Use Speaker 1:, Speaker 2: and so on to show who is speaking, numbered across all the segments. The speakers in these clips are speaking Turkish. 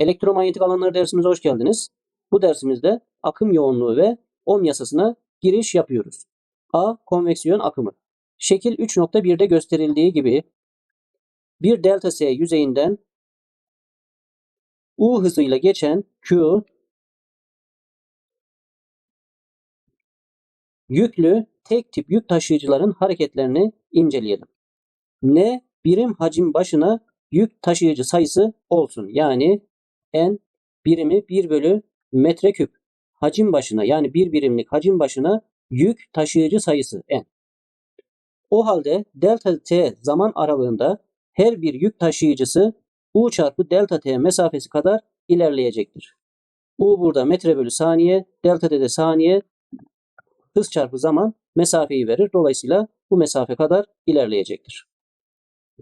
Speaker 1: Elektromanyetik alanlar dersimize hoş geldiniz. Bu dersimizde akım yoğunluğu ve ohm yasasına giriş yapıyoruz. A. Konveksiyon akımı. Şekil 3.1'de gösterildiği gibi bir delta S yüzeyinden U hızıyla geçen Q yüklü tek tip yük taşıyıcıların hareketlerini inceleyelim. N birim hacim başına yük taşıyıcı sayısı olsun. Yani N birimi 1 bölü metreküp hacim başına yani bir birimlik hacim başına yük taşıyıcı sayısı N. O halde delta T zaman aralığında her bir yük taşıyıcısı U çarpı delta T mesafesi kadar ilerleyecektir. U burada metre bölü saniye, delta T de saniye, hız çarpı zaman mesafeyi verir. Dolayısıyla bu mesafe kadar ilerleyecektir.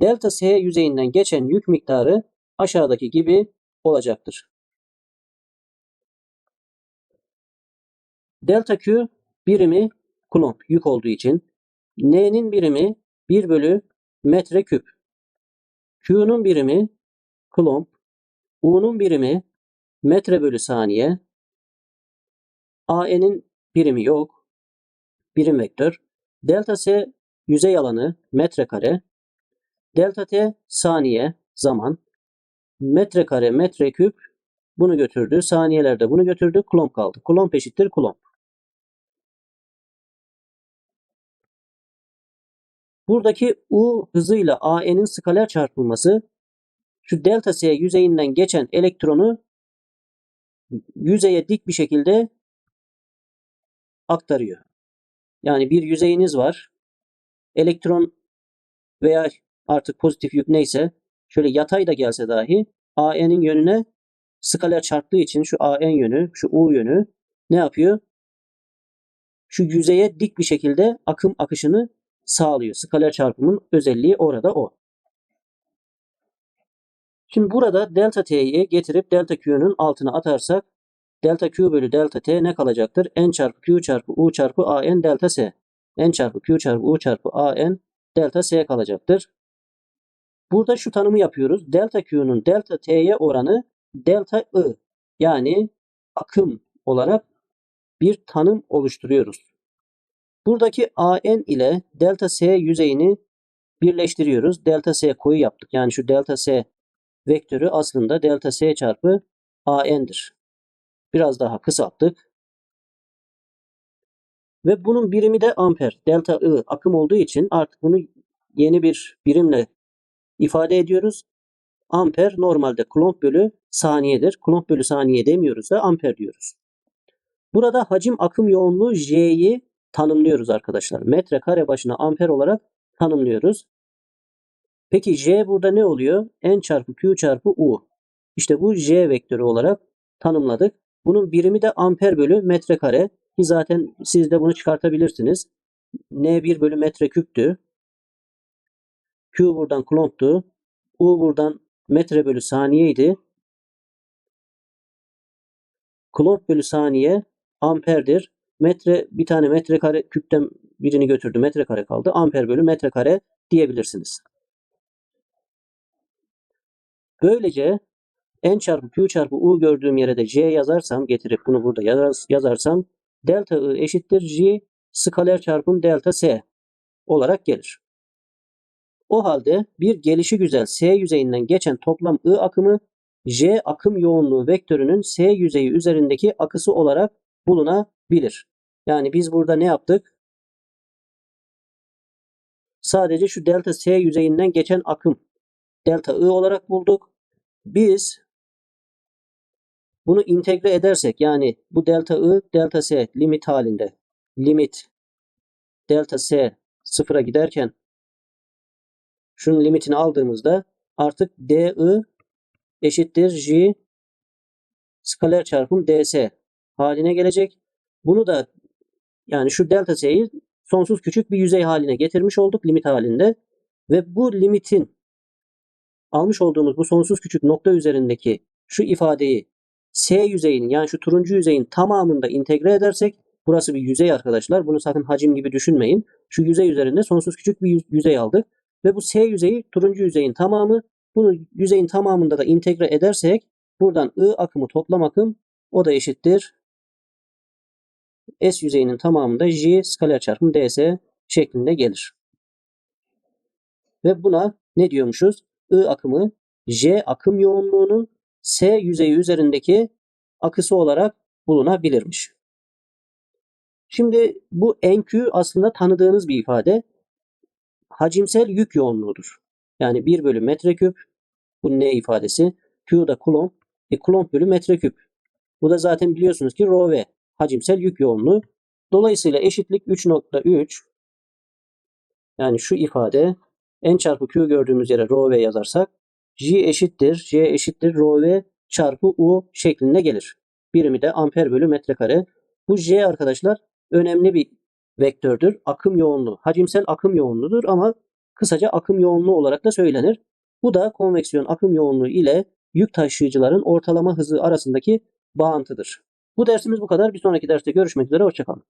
Speaker 1: Delta S yüzeyinden geçen yük miktarı aşağıdaki gibi olacaktır. Delta Q birimi kulomb yük olduğu için N'nin birimi 1 bölü metre küp. Q'nun birimi kulomb. U'nun birimi metre bölü saniye. AE'nin birimi yok. Birim vektör. Delta S yüzey alanı metrekare. Delta T saniye zaman. Metrekare metreküp bunu götürdü. Saniyelerde bunu götürdü. Kulomb kaldı. Kulomb eşittir kulomb. Buradaki U hızıyla AE'nin skaler çarpılması şu delta S yüzeyinden geçen elektronu yüzeye dik bir şekilde aktarıyor. Yani bir yüzeyiniz var. Elektron veya artık pozitif yük neyse şöyle yatay da gelse dahi AE'nin yönüne skaler çarptığı için şu AN yönü, şu U yönü ne yapıyor? Şu yüzeye dik bir şekilde akım akışını sağlıyor. Skaler çarpımın özelliği orada o. Şimdi burada delta t'yi getirip delta q'nun altına atarsak delta q bölü delta t ne kalacaktır? n çarpı q çarpı u çarpı an delta s. n çarpı q çarpı u çarpı an delta s kalacaktır. Burada şu tanımı yapıyoruz. Delta q'nun delta t'ye oranı delta i yani akım olarak bir tanım oluşturuyoruz. Buradaki an ile delta s yüzeyini birleştiriyoruz. Delta s koyu yaptık. Yani şu delta s vektörü aslında delta s çarpı an'dir. Biraz daha kısalttık. Ve bunun birimi de amper. Delta I akım olduğu için artık bunu yeni bir birimle ifade ediyoruz. Amper normalde kulomb bölü saniyedir. Kulomb bölü saniye demiyoruz da amper diyoruz. Burada hacim akım yoğunluğu J'yi tanımlıyoruz arkadaşlar. Metre kare başına amper olarak tanımlıyoruz. Peki J burada ne oluyor? N çarpı Q çarpı U. İşte bu J vektörü olarak tanımladık. Bunun birimi de amper bölü metrekare. Ki zaten siz de bunu çıkartabilirsiniz. N1 bölü metreküptü. Q buradan klomptu. U buradan metre bölü saniyeydi. Klomp bölü saniye amperdir. Metre bir tane metrekare küpten birini götürdü. Metrekare kaldı. Amper bölü metrekare diyebilirsiniz. Böylece n çarpı q çarpı u gördüğüm yere de c yazarsam getirip bunu burada yaz, yazarsam delta i eşittir g skaler çarpım delta s olarak gelir. O halde bir gelişi güzel S yüzeyinden geçen toplam I akımı J akım yoğunluğu vektörünün S yüzeyi üzerindeki akısı olarak bulunabilir. Yani biz burada ne yaptık? Sadece şu delta S yüzeyinden geçen akım delta I olarak bulduk. Biz bunu integre edersek yani bu delta I delta S limit halinde limit delta S sıfıra giderken şunun limitini aldığımızda artık DI eşittir J skaler çarpım DS haline gelecek. Bunu da yani şu delta S'yi sonsuz küçük bir yüzey haline getirmiş olduk limit halinde. Ve bu limitin almış olduğumuz bu sonsuz küçük nokta üzerindeki şu ifadeyi S yüzeyinin yani şu turuncu yüzeyin tamamında integre edersek burası bir yüzey arkadaşlar. Bunu sakın hacim gibi düşünmeyin. Şu yüzey üzerinde sonsuz küçük bir yüzey aldık. Ve bu S yüzeyi turuncu yüzeyin tamamı. Bunu yüzeyin tamamında da integre edersek Buradan I akımı toplam akım o da eşittir. S yüzeyinin tamamında J skaler çarpım ds şeklinde gelir. Ve buna ne diyormuşuz? I akımı J akım yoğunluğunun S yüzeyi üzerindeki akısı olarak bulunabilirmiş. Şimdi bu NQ aslında tanıdığınız bir ifade. Hacimsel yük yoğunluğudur. Yani 1 bölü metreküp bu ne ifadesi? Q da kulomb. E, kulomb bölü metreküp. Bu da zaten biliyorsunuz ki rho v hacimsel yük yoğunluğu. Dolayısıyla eşitlik 3.3 yani şu ifade n çarpı q gördüğümüz yere rho v yazarsak j eşittir j eşittir rho v çarpı u şeklinde gelir. Birimi de amper bölü metrekare. Bu j arkadaşlar önemli bir vektördür. Akım yoğunluğu. Hacimsel akım yoğunluğudur ama kısaca akım yoğunluğu olarak da söylenir. Bu da konveksiyon akım yoğunluğu ile yük taşıyıcıların ortalama hızı arasındaki bağıntıdır. Bu dersimiz bu kadar. Bir sonraki derste görüşmek üzere. Hoşçakalın.